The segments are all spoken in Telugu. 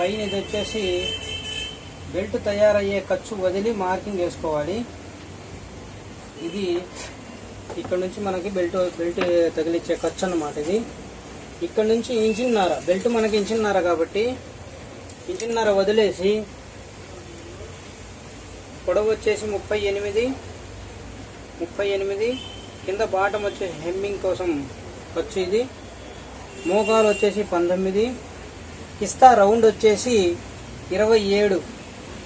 పైన ఇది వచ్చేసి బెల్ట్ తయారయ్యే ఖర్చు వదిలి మార్కింగ్ వేసుకోవాలి. ఇది ఇక్కడ నుంచి మనకి బెల్ట్ బెల్ట్ తగిలిచ్చే ఖర్చు అన్నమాట ఇది. ఇక్కడ నుంచి ఇంచిన్నర బెల్ట్ మనకి ఇంచిన్నర కాబట్టి ఇంచిన్నర వదిలేసి పొడవు వచ్చేసి ముప్పై ఎనిమిది ముప్పై ఎనిమిది కింద బాటం వచ్చేసి హెమ్మింగ్ కోసం ఖర్చు ఇది. మోకాలు వచ్చేసి పంతొమ్మిది కిస్తా రౌండ్ వచ్చేసి ఇరవై ఏడు.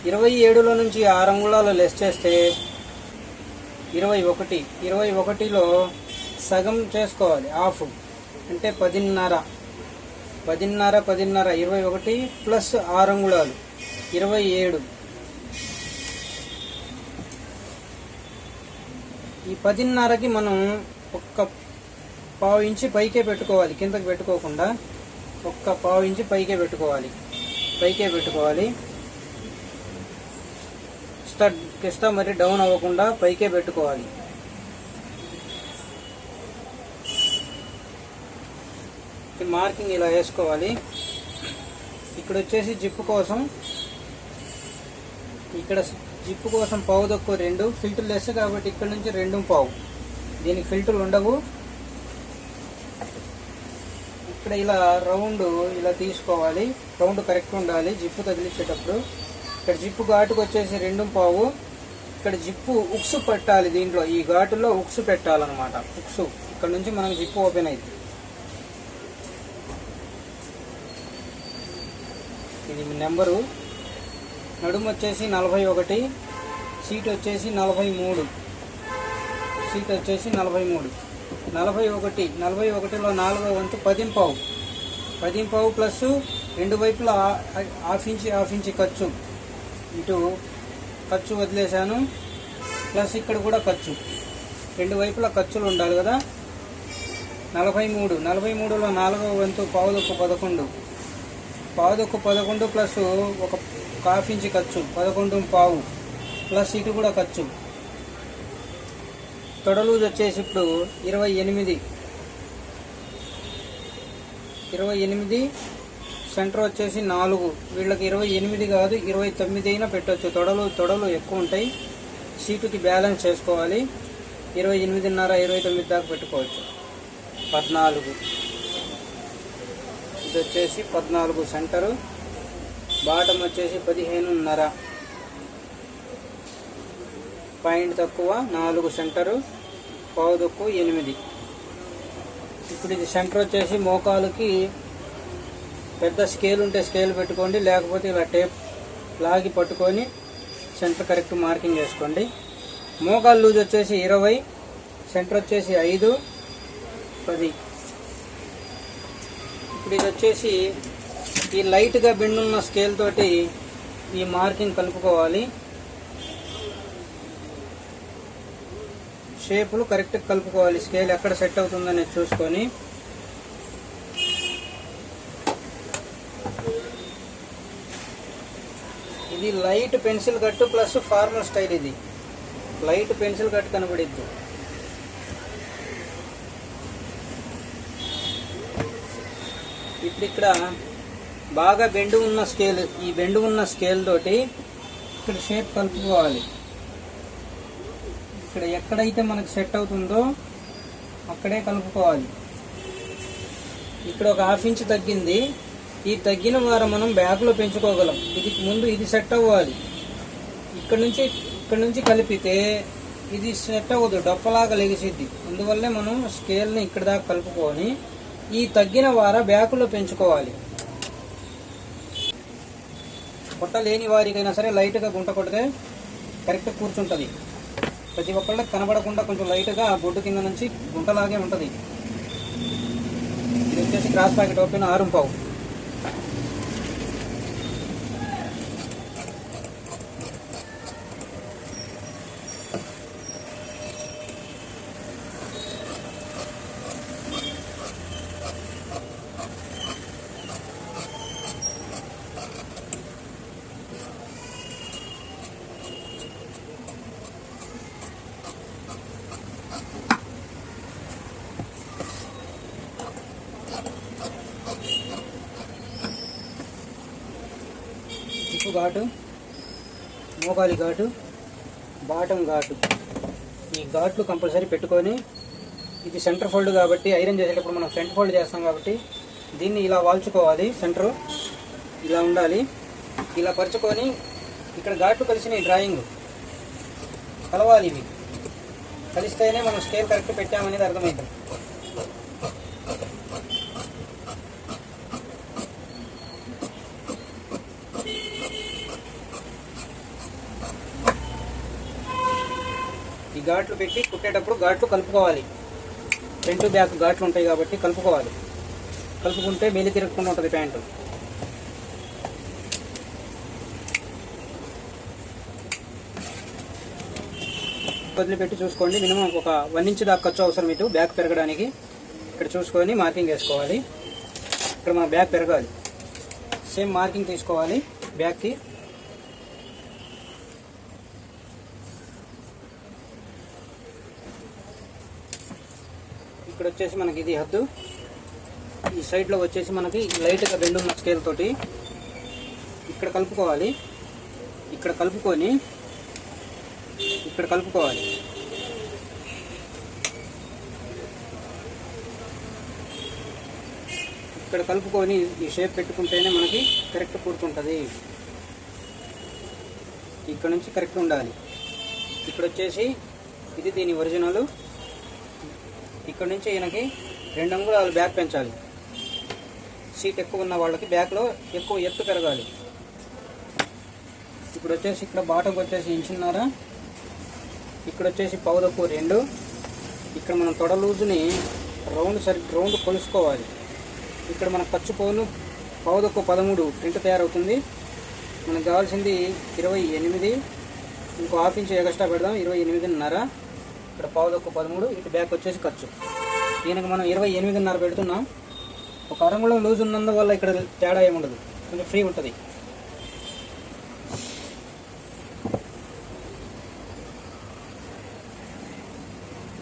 ఇరవై ఏడులో నుంచి ఆరు అంగుళాలు లెస్ చేస్తే ఇరవై ఒకటి. ఇరవై ఒకటిలో సగం చేసుకోవాలి హాఫ్. అంటే పదిన్నర. పదిన్నర పదిన్నర. ఇరవై ఒకటి ప్లస్ ఆరు అంగుళాలు. ఇరవై ఏడు. ఈ పదిన్నరకి మనం ఒక్క పావు ఇంచి పైకే పెట్టుకోవాలి కిందకి పెట్టుకోకుండా. ఒక్క పావు ఇంచి పైకే పెట్టుకోవాలి. పైకే పెట్టుకోవాలి. స్టడ్ కిస్తా మరి డౌన్ అవ్వకుండా పైకే పెట్టుకోవాలి. మార్కింగ్ ఇలా వేసుకోవాలి. ఇక్కడ వచ్చేసి జిప్పు కోసం ఇక్కడ జిప్పు కోసం పావు తక్కువ రెండు ఫిల్టర్ లెస్ కాబట్టి ఇక్కడ నుంచి రెండు పావు. దీనికి ఫిల్టర్లు ఉండవు. ఇక్కడ ఇలా రౌండ్ ఇలా తీసుకోవాలి. రౌండ్ కరెక్ట్ ఉండాలి. జిప్పు తగిలించేటప్పుడు ఇక్కడ జిప్పు ఘాటుకు వచ్చేసి రెండు పావు. ఇక్కడ జిప్పు ఉక్సు పెట్టాలి దీంట్లో. ఈ ఘాటులో ఉక్సు పెట్టాలన్నమాట. ఉక్సు. ఇక్కడ నుంచి మనకు జిప్పు ఓపెన్ అయింది. ఇది నెంబరు. నడుము వచ్చేసి నలభై ఒకటి. సీట్ వచ్చేసి నలభై మూడు. సీట్ వచ్చేసి నలభై మూడు. నలభై ఒకటి నలభై ఒకటిలో నాలుగో వంతు పదింపావు. పదింపావు ప్లస్ రెండు వైపులా హాఫ్ ఇంచి హాఫ్ ఇంచి ఖర్చు. ఇటు ఖర్చు వదిలేశాను. ప్లస్ ఇక్కడ కూడా ఖర్చు. రెండు వైపులా ఖర్చులు ఉండాలి కదా. నలభై మూడు నలభై మూడులో నాలుగో వంతు పావుదొక్కు పదకొండు. పావులకు పదకొండు ప్లస్ ఒక హాఫ్ ఇంచి ఖర్చు పదకొండు పావు. ప్లస్ ఇటు కూడా ఖర్చు. తొడలూజ్ వచ్చేసి ఇప్పుడు ఇరవై ఎనిమిది. ఇరవై ఎనిమిది సెంటర్ వచ్చేసి నాలుగు. వీళ్ళకి ఇరవై ఎనిమిది కాదు ఇరవై తొమ్మిది అయినా పెట్టవచ్చు తొడలు తొడలు ఎక్కువ ఉంటాయి. సీటుకి బ్యాలెన్స్ చేసుకోవాలి. ఇరవై ఎనిమిదిన్నర ఇరవై తొమ్మిది దాకా పెట్టుకోవచ్చు. పద్నాలుగు. ఇది వచ్చేసి పద్నాలుగు సెంటరు. బాటం వచ్చేసి పదిహేనున్నర. పాయింట్ తక్కువ నాలుగు సెంటరు పావు తక్కువ ఎనిమిది. ఇప్పుడు ఇది సెంటర్ వచ్చేసి మోకాలుకి పెద్ద స్కేల్ ఉంటే స్కేల్ పెట్టుకోండి లేకపోతే ఇలా టేప్ లాగి పట్టుకొని సెంటర్ కరెక్ట్ మార్కింగ్ చేసుకోండి. మోకాలు లూజ్ వచ్చేసి ఇరవై సెంటర్ వచ్చేసి ఐదు పది. ఇప్పుడు ఇది వచ్చేసి ఈ లైట్గా బిండున్న స్కేల్ తోటి ఈ మార్కింగ్ కలుపుకోవాలి. షేపులు కరెక్ట్గా కలుపుకోవాలి. స్కేల్ ఎక్కడ సెట్ అవుతుందనేది చూసుకొని. ఇది light pencil cut plus formal style ఇది. లైట్ పెన్సిల్ కట్ కనబడిద్ది. ఇప్పుడు ఇక్కడ బాగా బెండు ఉన్న స్కేల్ ఈ బెండు ఉన్న స్కేల్ తోటి ఇక్కడ షేప్ కలుపుకోవాలి. ఇక్కడ ఎక్కడైతే మనకు సెట్ అవుతుందో అక్కడే కలుపుకోవాలి. ఇక్కడ ఒక హాఫ్ ఇంచ్ తగ్గింది. ఈ తగ్గిన వారం మనం బ్యాగ్లో పెంచుకోగలం. ఇది ముందు ఇది సెట్ అవ్వాలి. ఇక్కడ నుంచి ఇక్కడ నుంచి కలిపితే ఇది సెట్ అవ్వదు. డొప్పలాగా లెగిసిద్ది. అందువల్లే మనం స్కేల్ని ఇక్కడ దాకా కలుపుకొని ఈ తగ్గిన వార బ్యాకులో పెంచుకోవాలి. పొట్ట లేని వారికైనా సరే లైట్గా గుంట కొడితే కరెక్ట్ కూర్చుంటుంది. ప్రతి ఒక్కళ్ళకి కనబడకుండా కొంచెం లైట్గా బొడ్డు కింద నుంచి గుంటలాగే ఉంటుంది. ఇది వచ్చేసి క్రాస్ ప్యాకెట్ ఓపెన్ ఆరుంపావు. ఘాటు మోకాలి ఘాటు బాటం ఘాటు ఈ ఘాట్లు కంపల్సరీ పెట్టుకొని ఇది సెంటర్ ఫోల్డ్ కాబట్టి ఐరన్ చేసేటప్పుడు మనం ఫ్రంట్ ఫోల్డ్ చేస్తాం కాబట్టి దీన్ని ఇలా వాల్చుకోవాలి సెంటర్. ఇలా ఉండాలి. ఇలా పరుచుకొని ఇక్కడ ఘాట్లు కలిసిన డ్రాయింగ్. కలవాలి ఇవి. కలిస్తేనే మనం స్కేల్ కరెక్ట్ పెట్టామనేది అర్థమవుతుంది ఘాట్లు పెట్టి కుట్టేటప్పుడు ఘాట్లు కలుపుకోవాలి. ఫ్రంట్ బ్యాక్ ఘాట్లు ఉంటాయి కాబట్టి కలుపుకోవాలి. కలుపుకుంటే మేలు తిరగకుండా ఉంటుంది ప్యాంటు. వదిలిపెట్టి చూసుకోండి. మినిమం ఒక వన్ ఇంచ్ దాకా ఖర్చు అవసరం ఇటు బ్యాక్ పెరగడానికి. ఇక్కడ చూసుకొని మార్కింగ్ వేసుకోవాలి. ఇక్కడ మన బ్యాక్ పెరగాలి. సేమ్ మార్కింగ్ తీసుకోవాలి బ్యాక్కి. ఇక్కడ వచ్చేసి మనకి ఇది హద్దు. ఈ సైడ్లో వచ్చేసి మనకి లైట్గా రెండు స్కేల్ తోటి ఇక్కడ కలుపుకోవాలి. ఇక్కడ కలుపుకొని ఇక్కడ కలుపుకోవాలి. ఇక్కడ కలుపుకొని ఈ షేప్ పెట్టుకుంటేనే మనకి కరెక్ట్ కూర్చుంటుంది. ఇక్కడ నుంచి కరెక్ట్ ఉండాలి. ఇక్కడ వచ్చేసి ఇది దీని ఒరిజినల్. ఇక్కడ నుంచి ఈయనకి రెండు అంగుళాలు బ్యాక్ పెంచాలి. సీట్ ఎక్కువ ఉన్న వాళ్ళకి బ్యాక్లో ఎక్కువ ఎత్తు పెరగాలి. ఇప్పుడు వచ్చేసి ఇక్కడ బాటంకి వచ్చేసి ఇంచున్నర. ఇక్కడ వచ్చేసి పౌదకు రెండు. ఇక్కడ మనం తొడ లూజుని రౌండ్ సరి రౌండ్ కొలుసుకోవాలి. ఇక్కడ మన ఖర్చు పౌలు పౌదకు పదమూడు ప్రింట్ తయారవుతుంది. మనకు కావాల్సింది ఇరవై ఎనిమిది. ఇంకో హాఫ్ ఇంచ్ ఎక్స్ట్రా పెడదాం ఇరవై ఎనిమిదిన్నర. ఇక్కడ పావుదొక్క పదమూడు ఇటు బ్యాక్ వచ్చేసి ఖర్చు. దీనికి మనం ఇరవై ఎనిమిదిన్నర పెడుతున్నాం. ఒక అరంగుళం లూజ్ ఉన్నందువల్ల ఇక్కడ తేడా ఏముండదు. కొంచెం ఫ్రీ ఉంటుంది.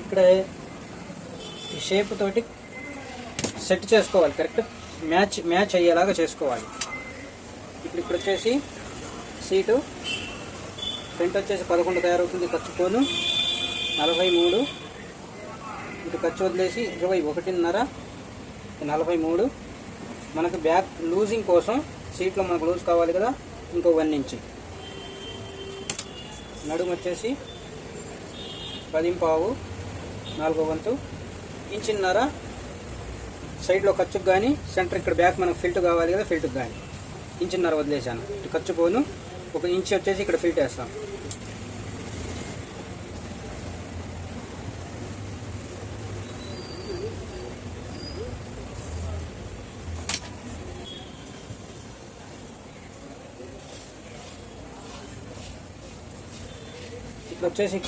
ఇక్కడ ఈ షేప్ తోటి సెట్ చేసుకోవాలి కరెక్ట్ మ్యాచ్ మ్యాచ్ అయ్యేలాగా చేసుకోవాలి. ఇప్పుడు ఇక్కడ వచ్చేసి సీటు ఫ్రంట్ వచ్చేసి పదకొండు తయారవుతుంది ఖర్చు పోను నలభై మూడు. ఇటు ఖర్చు వదిలేసి ఇరవై ఒకటిన్నర నలభై మూడు. మనకు బ్యాక్ లూజింగ్ కోసం సీట్లో మనకు లూజ్ కావాలి కదా ఇంకో వన్ ఇంచ్. నడుము వచ్చేసి పదింపావు నాలుగో వంతు. ఇంచిన్నర సైడ్లో ఖర్చుకు కానీ సెంటర్ ఇక్కడ బ్యాక్ మనకు ఫిల్ట్ కావాలి కదా ఫిల్ట్కి కానీ ఇంచిన్నర వదిలేసాను ఇటు ఖర్చు పోను. ఒక ఇంచ్ వచ్చేసి ఇక్కడ ఫిల్ట్ వేస్తాను. వచ్చేసి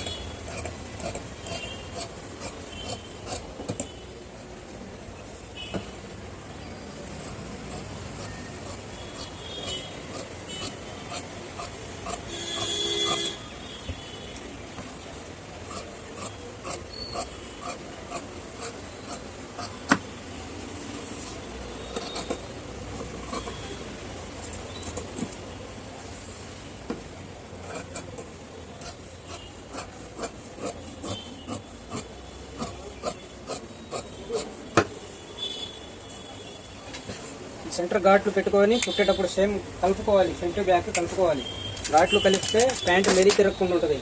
సెంటర్ ఘాట్లు పెట్టుకొని కుట్టేటప్పుడు సేమ్ కలుపుకోవాలి ఫ్రంట్ బ్యాక్ కలుపుకోవాలి. ఘాట్లు కలిపితే ప్యాంట్ మెరి తిరగకుండా ఉంటుంది.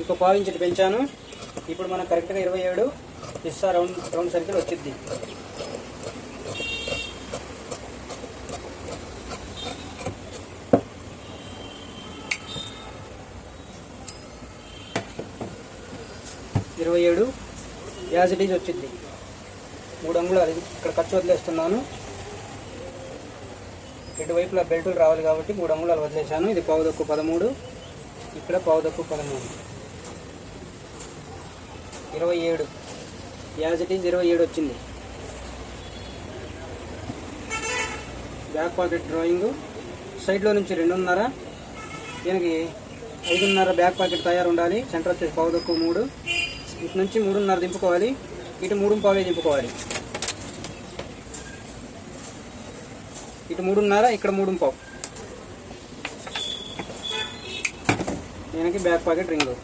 ఇంకో పావించి పెంచాను. ఇప్పుడు మనం కరెక్ట్గా ఇరవై ఏడు ఇస్తా రౌండ్ రౌండ్ సర్కిల్ వచ్చింది ఇరవై ఏడు యాజ్ ఇట్ ఈజ్ వచ్చింది మూడు అంగుళాలు ఇక్కడ ఖర్చు వదిలేస్తున్నాను. రెండు వైపులా బెల్టులు రావాలి కాబట్టి మూడు అంగుళాలు వదిలేశాను. ఇది పావుదక్కు పదమూడు ఇక్కడ పావుదక్కు పదమూడు. ఇరవై ఏడు. యాజ్ ఇట్ ఈజ్ ఇరవై ఏడు వచ్చింది. బ్యాక్ పాకెట్ డ్రాయింగ్ సైడ్లో నుంచి రెండున్నర. దీనికి ఐదున్నర బ్యాక్ పాకెట్ తయారు ఉండాలి సెంటర్ వచ్చేసి పావుదక్కు మూడు. ఇటు నుంచి మూడున్నర దింపుకోవాలి. ఇటు మూడు పావే దింపుకోవాలి. ఇటు మూడున్నర ఇక్కడ మూడు పావు. దీనికి బ్యాక్ పాకెట్ రింగ్.